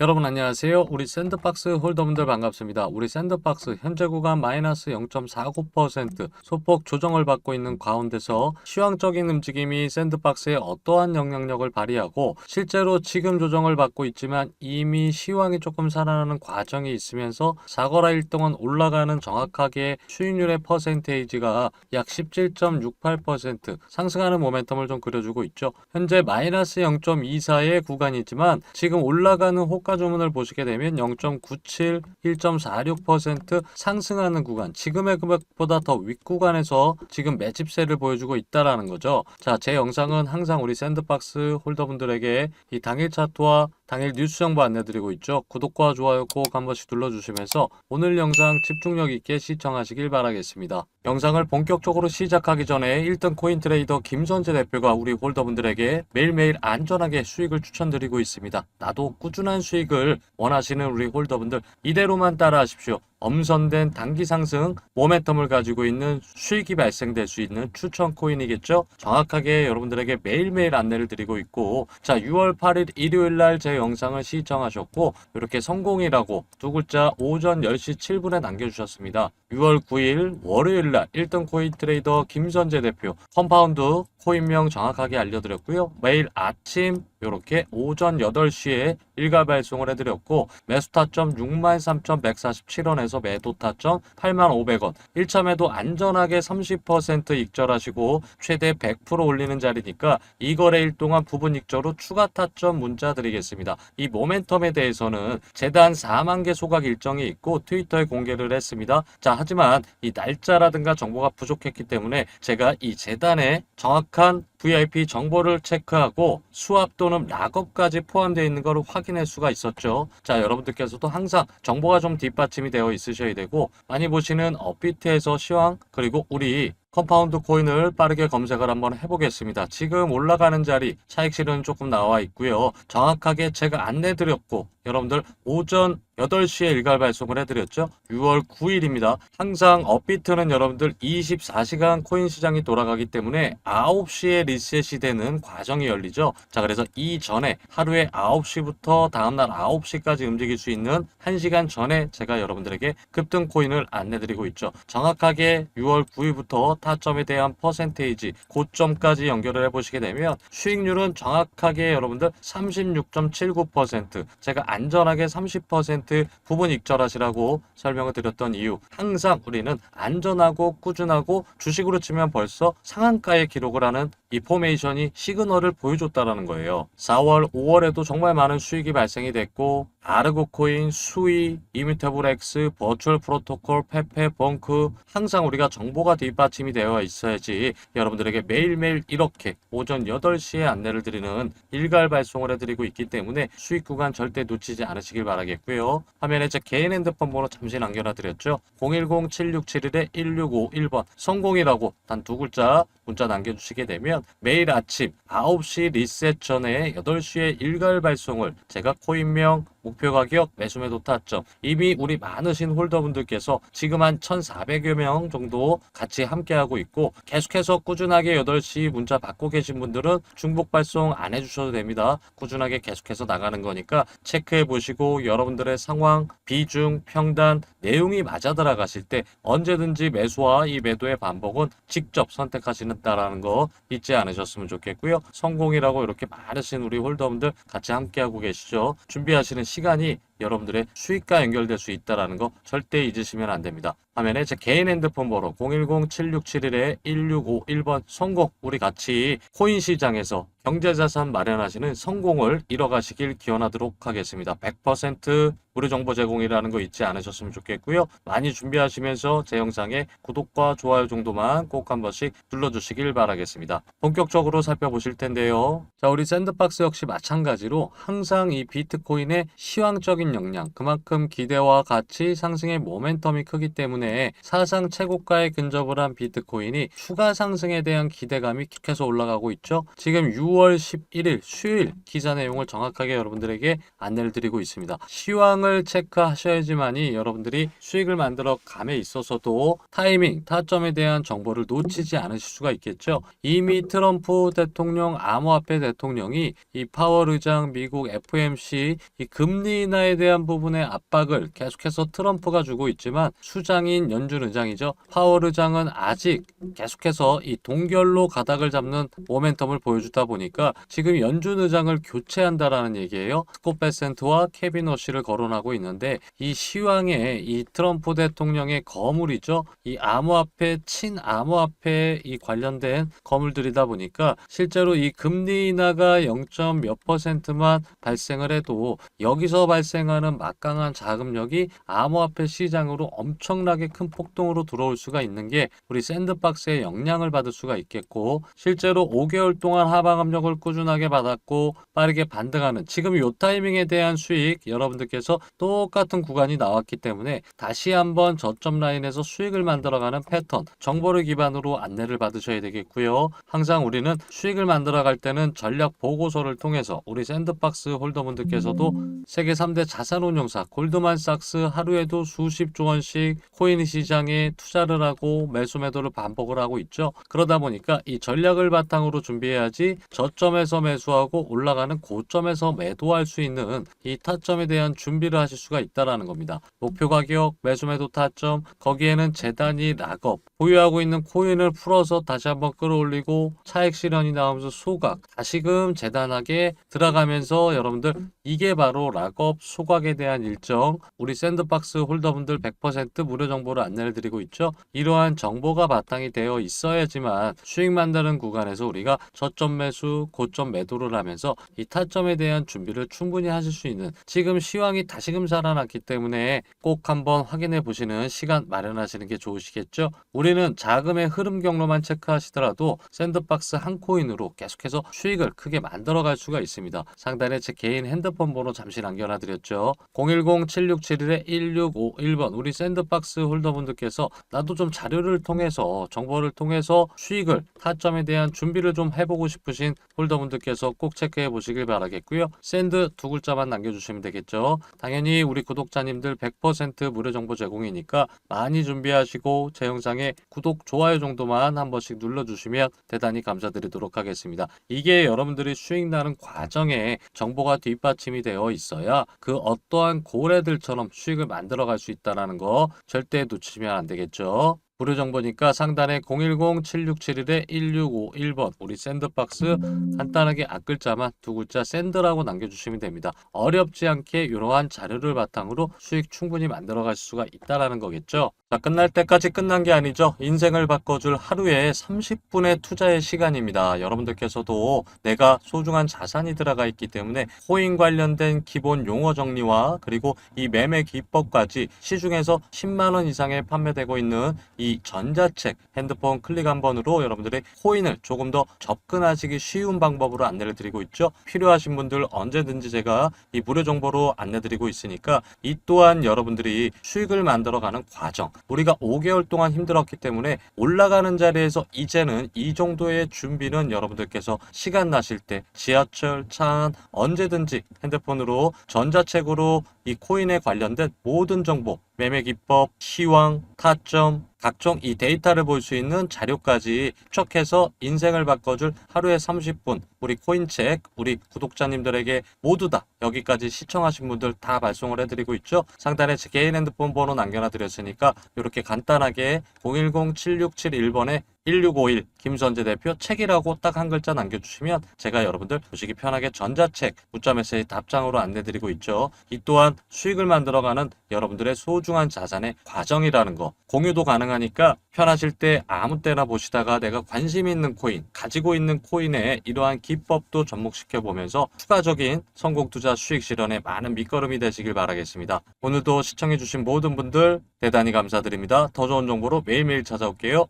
여러분 안녕하세요. 우리 샌드박스 홀더분들 반갑습니다. 우리 샌드박스 현재 구간 마이너스 0.49% 소폭 조정을 받고 있는 가운데서 시황적인 움직임이 샌드박스에 어떠한 영향력을 발휘하고 실제로 지금 조정을 받고 있지만 이미 시황이 조금 살아나는 과정이 있으면서 사거라 1동안 올라가는 정확하게 수익률의 퍼센테이지가 약 17.68% 상승하는 모멘텀을 좀 그려주고 있죠. 현재 마이너스 0.24의 구간이지만 지금 올라가는 호가 주문을 보시게 되면 0.97, 1.46% 상승하는 구간, 지금의 금액보다 더 윗구간에서 지금 매집세를 보여주고 있다라는 거죠. 자, 제 영상은 항상 우리 샌드박스 홀더분들에게 이 당일 차트와 당일 뉴스 정보 안내드리고 있죠. 구독과 좋아요 꼭 한 번씩 눌러주시면서 오늘 영상 집중력 있게 시청하시길 바라겠습니다. 영상을 본격적으로 시작하기 전에 1등 코인 트레이더 김선재 대표가 우리 홀더분들에게 매일매일 안전하게 수익을 추천드리고 있습니다. 나도 꾸준한 수익을 원하시는 우리 홀더분들 이대로만 따라하십시오. 엄선된 단기 상승 모멘텀을 가지고 있는 수익이 발생될 수 있는 추천 코인이겠죠. 정확하게 여러분들에게 매일매일 안내를 드리고 있고 자 6월 8일 일요일 날 제 영상을 시청하셨고 이렇게 성공이라고 두 글자 오전 10시 7분에 남겨주셨습니다. 6월 9일 월요일 날 1등 코인 트레이더 김선재 대표 컴파운드 코인명 정확하게 알려드렸고요. 매일 아침 이렇게 오전 8시에 일괄 발송을 해드렸고 매수 타점 63,147원에서 매도 타점 8,500원 1차 매도 안전하게 30% 익절하시고 최대 100% 올리는 자리니까 이 거래일 동안 부분 익절 후 추가 타점 문자 드리겠습니다. 이 모멘텀에 대해서는 재단 4만 개 소각 일정이 있고 트위터에 공개를 했습니다. 자 하지만 이 날짜라든가 정보가 부족했기 때문에 제가 이 재단의 정확한 VIP 정보를 체크하고 수압 또는 락업까지 포함되어 있는 것을 확인할 수가 있었죠. 자, 여러분들께서도 항상 정보가 좀 뒷받침이 되어 있으셔야 되고 많이 보시는 업비트에서 시황 그리고 우리 컴파운드 코인을 빠르게 검색을 한번 해보겠습니다. 지금 올라가는 자리 차익 실은 조금 나와 있고요. 정확하게 제가 안내 드렸고 여러분들 오전 8시에 일괄 발송을 해드렸죠. 6월 9일입니다. 항상 업비트는 여러분들 24시간 코인 시장이 돌아가기 때문에 9시에 리셋이 되는 과정이 열리죠. 자, 그래서 이전에 하루에 9시부터 다음날 9시까지 움직일 수 있는 1시간 전에 제가 여러분들에게 급등 코인을 안내드리고 있죠. 정확하게 6월 9일부터 타점에 대한 퍼센테이지 고점까지 연결을 해보시게 되면 수익률은 정확하게 여러분들 36.79% 제가 안전하게 30% 부분 익절하시라고 설명을 드렸던 이유 항상 우리는 안전하고 꾸준하고 주식으로 치면 벌써 상한가에 기록을 하는 이 포메이션이 시그널을 보여줬다라는 거예요. 4월, 5월에도 정말 많은 수익이 발생이 됐고 아르고 코인, 수이, X, 버추얼 프로토콜, 페페, 벙크 항상 우리가 정보가 뒷받침이 되어 있어야지 여러분들에게 매일매일 이렇게 오전 8시에 안내를 드리는 일괄 발송을 해드리고 있기 때문에 수익 구간 절대 놓치지 않으시길 바라겠고요. 화면에 제 개인 핸드폰 번호 잠시 남겨놔 드렸죠. 010-7671-1651번 성공이라고 단 두 글자 문자 남겨주시게 되면 매일 아침 9시 리셋 전에 8시에 일괄 발송을 제가 코인명 목표 가격, 매수 매 도 타점 이미 우리 많으신 홀더분들께서 지금 한 1,400여 명 정도 같이 함께하고 있고 계속해서 꾸준하게 8시 문자 받고 계신 분들은 중복 발송 안 해주셔도 됩니다. 꾸준하게 계속해서 나가는 거니까 체크해 보시고 여러분들의 상황, 비중, 평단, 내용이 맞아 들어가실 때 언제든지 매수와 이 매도의 반복은 직접 선택하시는다라는 거 잊지 않으셨으면 좋겠고요. 성공이라고 이렇게 많으신 우리 홀더분들 같이 함께하고 계시죠. 준비하시는 시 간이 여러분들의 수익과 연결될 수 있다는 거 절대 잊으시면 안 됩니다. 화면에 제 개인 핸드폰 번호 010-7671-1651번 성공 우리 같이 코인 시장에서 경제자산 마련하시는 성공을 이뤄가시길 기원하도록 하겠습니다. 100% 무료 정보 제공이라는 거 잊지 않으셨으면 좋겠고요. 많이 준비하시면서 제 영상에 구독과 좋아요 정도만 꼭 한 번씩 눌러주시길 바라겠습니다. 본격적으로 살펴보실 텐데요. 자, 우리 샌드박스 역시 마찬가지로 항상 이 비트코인의 시황적인 수익적인 역량, 그만큼 기대와 같이 상승의 모멘텀이 크기 때문에 사상 최고가에 근접을 한 비트코인이 추가 상승에 대한 기대감이 계속해서 올라가고 있죠. 지금 6월 11일 수요일 기사 내용을 정확하게 여러분들에게 안내를 드리고 있습니다. 시황을 체크하셔야지만이 여러분들이 수익을 만들어 감에 있어서도 타이밍, 타점에 대한 정보를 놓치지 않으실 수가 있겠죠. 이미 트럼프 대통령, 암호화폐 대통령이 이 파월 의장, 미국 FMC 이 금리 인하에 대한 부분의 압박을 계속해서 트럼프가 주고 있지만 수장인 연준 의장이죠. 파월 의장은 아직 계속해서 이 동결로 가닥을 잡는 모멘텀을 보여주다 보니까 지금 연준 의장을 교체한다라는 얘기예요. 스콧 베센트와 케빈 워시를 거론하고 있는데 이 시황에 이 트럼프 대통령의 거물이죠. 이 암호화폐 친 암호화폐 이 관련된 거물들이다 보니까 실제로 이 금리 인하가 0. 몇 퍼센트만 발생을 해도 여기서 발생 하는 막강한 자금력이 암호화폐 시장으로 엄청나게 큰 폭동으로 들어올 수가 있는 게 우리 샌드박스의 영향을 받을 수가 있겠고 실제로 5개월 동안 하방 압력을 꾸준하게 받았고 빠르게 반등하는 지금 요 타이밍에 대한 수익 여러분들께서 똑같은 구간이 나왔기 때문에 다시 한번 저점 라인에서 수익을 만들어가는 패턴 정보를 기반으로 안내를 받으셔야 되겠고요. 항상 우리는 수익을 만들어갈 때는 전략 보고서를 통해서 우리 샌드박스 홀더분들께서도 세계 3대 자산운용사 골드만삭스 하루에도 수십 조 원씩 코인 시장에 투자를 하고 매수 매도를 반복을 하고 있죠. 그러다 보니까 이 전략을 바탕으로 준비해야지 저점에서 매수하고 올라가는 고점에서 매도할 수 있는 이 타점에 대한 준비를 하실 수가 있다라는 겁니다. 목표 가격, 매수 매도 타점, 거기에는 재단이 락업, 보유하고 있는 코인을 풀어서 다시 한번 끌어올리고 차익 실현이 나오면서 소각, 다시금 재단하게 들어가면서 여러분들 이게 바로 락업 소각 에 대한 일정 우리 샌드박스 홀더분들 100% 무료 정보를 안내를 드리고 있죠. 이러한 정보가 바탕이 되어 있어야지만 수익 만드는 구간에서 우리가 저점 매수, 고점 매도를 하면서 이 타점에 대한 준비를 충분히 하실 수 있는 지금 시황이 다시금 살아났기 때문에 꼭 한번 확인해 보시는 시간 마련하시는 게 좋으시겠죠. 우리는 자금의 흐름 경로만 체크하시더라도 샌드박스 한 코인으로 계속해서 수익을 크게 만들어 갈 수가 있습니다. 상단에 제 개인 핸드폰 번호 잠시 남겨놔 드렸죠. 010-7671-1651번 우리 샌드박스 홀더분들께서 나도 좀 자료를 통해서 정보를 통해서 수익을 타점에 대한 준비를 좀 해보고 싶으신 홀더분들께서 꼭 체크해 보시길 바라겠고요. 샌드 두 글자만 남겨주시면 되겠죠. 당연히 우리 구독자님들 100% 무료 정보 제공이니까 많이 준비하시고 제 영상에 구독, 좋아요 정도만 한 번씩 눌러주시면 대단히 감사드리도록 하겠습니다. 이게 여러분들이 수익 나는 과정에 정보가 뒷받침이 되어 있어야 그 어떠한 고래들처럼 수익을 만들어 갈 수 있다는 거 절대 놓치면 안 되겠죠. 무료 정보니까 상단에 010-7671-1651번 우리 샌드박스 간단하게 앞글자만 두 글자 샌드라고 남겨주시면 됩니다. 어렵지 않게 이러한 자료를 바탕으로 수익 충분히 만들어 갈 수가 있다라는 거겠죠. 자, 끝날 때까지 끝난 게 아니죠. 인생을 바꿔줄 하루에 30분의 투자의 시간입니다. 여러분들께서도 내가 소중한 자산이 들어가 있기 때문에 코인 관련된 기본 용어 정리와 그리고 이 매매 기법까지 시중에서 10만 원 이상에 판매되고 있는 이 전자책 핸드폰 클릭 한 번으로 여러분들의 코인을 조금 더 접근하시기 쉬운 방법으로 안내를 드리고 있죠. 필요하신 분들 언제든지 제가 이 무료 정보로 안내 드리고 있으니까 이 또한 여러분들이 수익을 만들어가는 과정 우리가 5개월 동안 힘들었기 때문에 올라가는 자리에서 이제는 이 정도의 준비는 여러분들께서 시간 나실 때 지하철, 차안 언제든지 핸드폰으로 전자책으로 이 코인에 관련된 모든 정보 매매 기법, 시황, 타점, 각종 이 데이터를 볼 수 있는 자료까지 추적해서 인생을 바꿔줄 하루에 30분 우리 코인책 우리 구독자님들에게 모두 다 여기까지 시청하신 분들 다 발송을 해드리고 있죠. 상단에 제 개인 핸드폰 번호 남겨놔 드렸으니까 이렇게 간단하게 010-7671번에 1651 김선재 대표 책이라고 딱 한 글자 남겨주시면 제가 여러분들 보시기 편하게 전자책 문자 메시지 답장으로 안내드리고 있죠. 이 또한 수익을 만들어가는 여러분들의 소중한 자산의 과정이라는 거 공유도 가능하니까 편하실 때 아무 때나 보시다가 내가 관심 있는 코인 가지고 있는 코인의 이러한 기법도 접목시켜 보면서 추가적인 성공 투자 수익 실현에 많은 밑거름이 되시길 바라겠습니다. 오늘도 시청해주신 모든 분들 대단히 감사드립니다. 더 좋은 정보로 매일매일 찾아올게요.